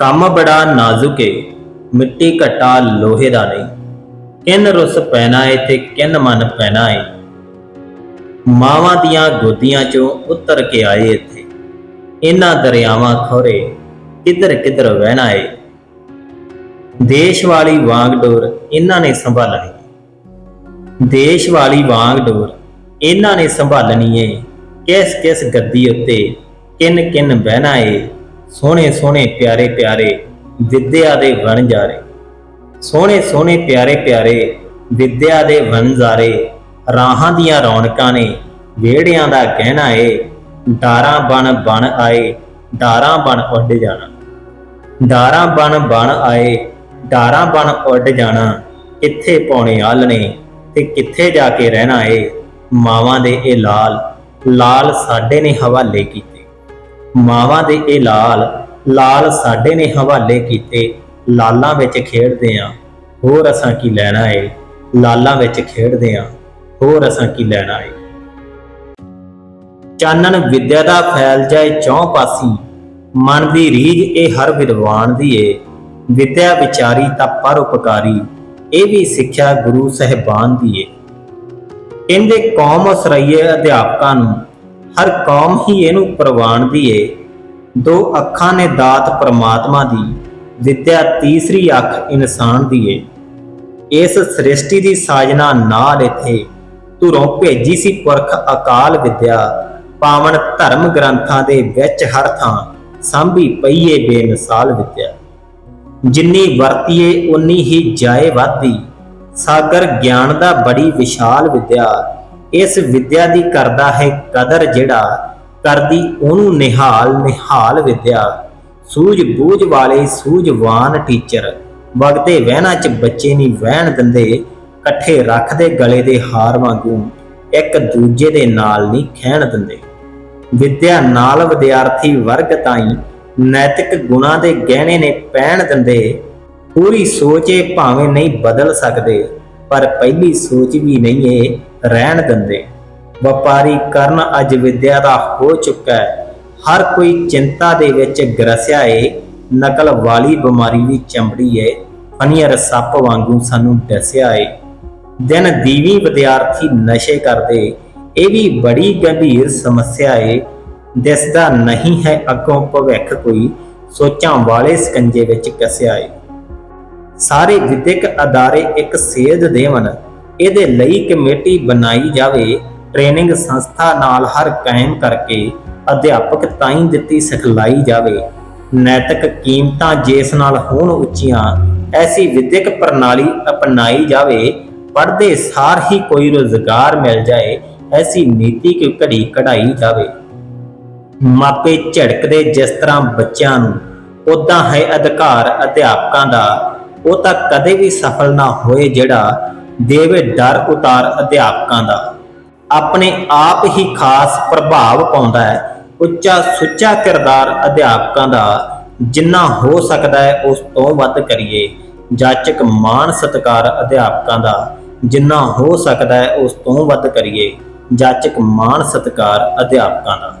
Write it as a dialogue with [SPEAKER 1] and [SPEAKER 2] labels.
[SPEAKER 1] ਕੰਮ ਬੜਾ ਨਾਜ਼ੁਕ ਏ, ਮਿੱਟੀ ਘਟਾ ਲੋਹੇ ਦਾ ਨਹੀਂ। ਕਿੰਨ ਰੁੱਸ ਪੈਣਾ ਏ ਤੇ ਕਿੰਨ ਮਨ ਪੈਣਾ ਏ। ਮਾਵਾਂ ਦੀਆਂ ਗੋਦੀਆਂ ਚੋਂ ਉਤਰ ਕੇ ਆਏ ਇੱਥੇ। ਇਹਨਾਂ ਦਰਿਆਵਾਂ ਖੋਰੇ ਕਿਧਰ ਕਿਧਰ ਵਹਿਣਾ ਏ। ਦੇਸ਼ ਵਾਲੀ ਵਾਂਗ ਡੋਰ ਇਹਨਾਂ ਨੇ ਸੰਭਾਲਣੀ ਦੇਸ਼ ਵਾਲੀ ਵਾਂਗ ਡੋਰ ਇਹਨਾਂ ਨੇ ਸੰਭਾਲਣੀ ਏ। ਕਿਸ ਕਿਸ ਗੱਦੀ ਉੱਤੇ ਕਿੰਨ ਕਿੰਨ ਬਹਿਣਾ ਏ। ਸੋਹਣੇ ਸੋਹਣੇ ਪਿਆਰੇ ਪਿਆਰੇ ਵਿਦਿਆ ਦੇ ਵਣ ਵਣਜਾਰੇ ਸੋਹਣੇ ਸੋਹਣੇ ਪਿਆਰੇ ਪਿਆਰੇ ਵਿਦਿਆ ਦੇ ਵਣ ਵਣਜਾਰੇ ਰਾਹਾਂ ਦੀਆਂ ਰੌਣਕਾਂ ਨੇ ਵਿਹੜਿਆਂ ਦਾ ਕਹਿਣਾ ਏ। ਡਾਰਾਂ ਬਣ ਬਣ ਆਏ, ਡਾਰਾਂ ਬਣ ਉੱਡ ਜਾਣਾ। ਡਾਰਾਂ ਬਣ ਬਣ ਆਏ, ਡਾਰਾਂ ਬਣ ਉੱਡ ਜਾਣਾ। ਕਿੱਥੇ ਪਾਉਣੇ ਆਲਣੇ ਤੇ ਕਿੱਥੇ ਜਾ ਕੇ ਰਹਿਣਾ ਏ? ਮਾਵਾਂ ਦੇ ਇਹ ਲਾਲ ਲਾਲ ਸਾਡੇ ਨੇ ਹਵਾਲੇ ਕੀ ਮਾਵਾਂ ਦੇ ਇਹ ਲਾਲ ਲਾਲ ਸਾਡੇ ਨੇ ਹਵਾਲੇ ਕੀਤੇ, ਲਾਲਾਂ ਵਿੱਚ ਖੇਡਦੇ ਆਂ। ਹੋਰ ਅਸਾਂ ਕੀ ਲੈਣਾ ਏ? ਲਾਲਾਂ ਵਿੱਚ ਖੇਡਦੇ ਆਂ। ਹੋਰ ਅਸਾਂ ਕੀ ਲੈਣਾ ਏ? ਚਾਨਣ ਵਿਦਿਆ ਦਾ ਫੈਲ ਜਾਏ ਚੌਂ ਪਾਸੀ, ਮਨ ਦੀ ਰੀਝ ਇਹ ਹਰ ਵਿਦਵਾਨ ਦੀ ਏ। ਵਿਦਿਆ ਵਿਚਾਰੀ ਤਾਂ ਪਰ ਉਪਕਾਰੀ, ਇਹ ਵੀ ਸਿੱਖਿਆ ਗੁਰੂ ਸਹਿਬਾਨ ਦੀ ਏ। ਕਹਿੰਦੇ ਕੌਮ ਅਸਰਈਏ ਅਧਿਆਪਕਾਂ ਨੂੰ ਹਰ ਕੌਮ ਹੀ ਇਹਨੂੰ ਪ੍ਰਵਾਨ ਏ ਦੋ ਅੱਖਾਂ ਨੇ ਦਾਤ ਪ੍ਰਮਾਤਮਾ ਦੀ, ਵਿਦਿਆ ਤੀਸਰੀ ਅੱਖ ਇਨਸਾਨ ਦੀ ਏ ਇਸ ਸ੍ਰਿਸ਼ਟੀ ਦੀ ਸਾਜਨਾ ਨਾਲ ਇਥੇ ਧੁਰੋਂ ਭੇਜੀ ਸੀ ਪੁਰਖ ਅਕਾਲ ਵਿਦਿਆ। ਪਾਵਨ ਧਰਮ ਗ੍ਰੰਥਾਂ ਦੇ ਵਿੱਚ ਹਰ ਥਾਂ ਸਾਂਭੀ ਪਈਏ ਬੇਮਿਸਾਲ ਵਿਦਿਆ। ਜਿੰਨੀ ਵਰਤੀਏ ਉਨੀ ਹੀ ਜਾਏ ਵਾਧੀ ਸਾਗਰ ਗਿਆਨ ਦਾ ਬੜੀ ਵਿਸ਼ਾਲ ਵਿਦਿਆ। ਇਸ ਵਿਦਿਆ ਦੀ ਕਰਦਾ ਹੈ ਕਦਰ ਜਿਹੜਾ ਕਰਦੀ ਉਹਨੂੰ ਨਿਹਾਲ ਨਿਹਾਲ ਵਿਦਿਆ। ਸੂਝ ਬੂਝ ਵਾਲੇ ਸੂਝਵਾਨ ਟੀਚਰ ਵਗਦੇ ਵਹਿਣਾ ਚ ਬੱਚੇ ਨਹੀਂ ਵਹਿਣ ਦਿੰਦੇ, ਇਕੱਠੇ ਰੱਖਦੇ ਗਲੇ ਦੇ ਹਾਰ ਵਾਂਗੂ, ਇੱਕ ਦੂਜੇ ਦੇ ਨਾਲ ਨਹੀਂ ਖਹਿਣ ਦਿੰਦੇ। ਵਿਦਿਆ ਨਾਲ ਵਿਦਿਆਰਥੀ ਵਰਗ ਤਾਈਂ ਨੈਤਿਕ ਗੁਣਾਂ ਦੇ ਗਹਿਣੇ ਨੇ ਪਹਿਣ ਦਿੰਦੇ। ਪੂਰੀ ਸੋਚੇ ਭਾਵੇਂ ਨਹੀਂ ਬਦਲ ਸਕਦੇ, ਪਰ ਪਹਿਲੀ ਸੋਚ ਵੀ ਨਹੀਂ ਏ ਰਹਿਣ ਦਿੰਦੇ। ਵਪਾਰੀ ਕਰਨ ਅੱਜ ਵਿਦਿਆ ਦਾ ਹੋ ਚੁੱਕਾ ਹੈ। ਹਰ ਕੋਈ ਚਿੰਤਾ ਦੇ ਵਿੱਚ ਗਰਸਿਆ ਏ। ਨਕਲ ਵਾਲੀ ਬਿਮਾਰੀ ਵੀ ਚੰਬੜੀ ਏ। ਫਨੀਅਰ ਸੱਪ ਵਾਂਗੂ ਸਾਨੂੰ ਡਸਿਆ ਏ। ਦਿਨ ਦੀਵੀ ਵਿਦਿਆਰਥੀ ਨਸ਼ੇ ਕਰਦੇ। ਇਹ ਵੀ ਬੜੀ ਗੰਭੀਰ ਸਮੱਸਿਆ ਏ। ਦਿਸਦਾ ਨਹੀਂ ਹੈ ਅੱਗੋਂ ਭਵਿੱਖ ਕੋਈ। ਸੋਚਾਂ ਵਾਲੇ ਸਕੰਜੇ ਵਿੱਚ ਕੱਸਿਆ ਏ। ਸਾਰੇ ਵਿਦਿਅਕ ਅਦਾਰੇ ਇੱਕ ਸੇਧ ਦੇਵਨ। ਇਹਦੇ ਲਈ ਕਮੇਟੀ ਬਣਾਈ ਜਾਵੇ। ਟ੍ਰੇਨਿੰਗ ਸੰਸਥਾ ਨਾਲ ਹਰ ਕਾਇਮ ਕਰਕੇ ਅਧਿਆਪਕ ਤਾਈਂ ਦਿੱਤੀ ਸਿਖਲਾਈ ਜਾਵੇ। ਨੈਤਿਕ ਕੀਮਤਾਂ ਜਿਸ ਨਾਲ ਹੋਣ ਉੱਚੀਆਂ, ਐਸੀ ਵਿਦਿਅਕ ਪ੍ਰਣਾਲੀ ਅਪਣਾਈ ਜਾਵੇ। ਪੜ੍ਹਦੇ ਸਾਰ ਹੀ ਕੋਈ ਰੋਜ਼ਗਾਰ ਮਿਲ ਜਾਏ, ਐਸੀ ਨੀਤੀ ਕੋਈ ਘੜੀ ਕਢਾਈ ਜਾਵੇ। ਮਾਪੇ ਝੜਕਦੇ ਜਿਸ ਤਰ੍ਹਾਂ ਬੱਚਿਆਂ ਨੂੰ ਉਦਾਂ ਹੈ ਅਧਿਕਾਰ ਅਧਿਆਪਕਾਂ ਦਾ। ਉਹ ਤਾਂ ਕਦੇ ਵੀ ਸਫਲ ਨਾ ਹੋਏ ਜਿਹੜਾ ਦੇਵੇ ਡਰ ਉਤਾਰ ਅਧਿਆਪਕਾਂ ਦਾ। ਆਪਣੇ ਆਪ ਹੀ ਖਾਸ ਪ੍ਰਭਾਵ ਪਾਉਂਦਾ ਹੈ। ਉੱਚਾ ਸੁੱਚਾ ਕਿਰਦਾਰ ਅਧਿਆਪਕਾਂ ਦਾ, ਜਿੰਨਾ ਹੋ ਸਕਦਾ ਹੈ ਉਸ ਤੋਂ ਵੱਧ ਕਰੀਏ। ਜਾਚਕ ਮਾਣ ਸਤਕਾਰ ਅਧਿਆਪਕਾਂ ਦਾ, ਜਿੰਨਾ ਹੋ ਸਕਦਾ ਹੈ ਉਸ ਤੋਂ ਵੱਧ ਕਰੀਏ। ਜਾਚਕ ਮਾਣ ਸਤਕਾਰ ਅਧਿਆਪਕਾਂ ਦਾ।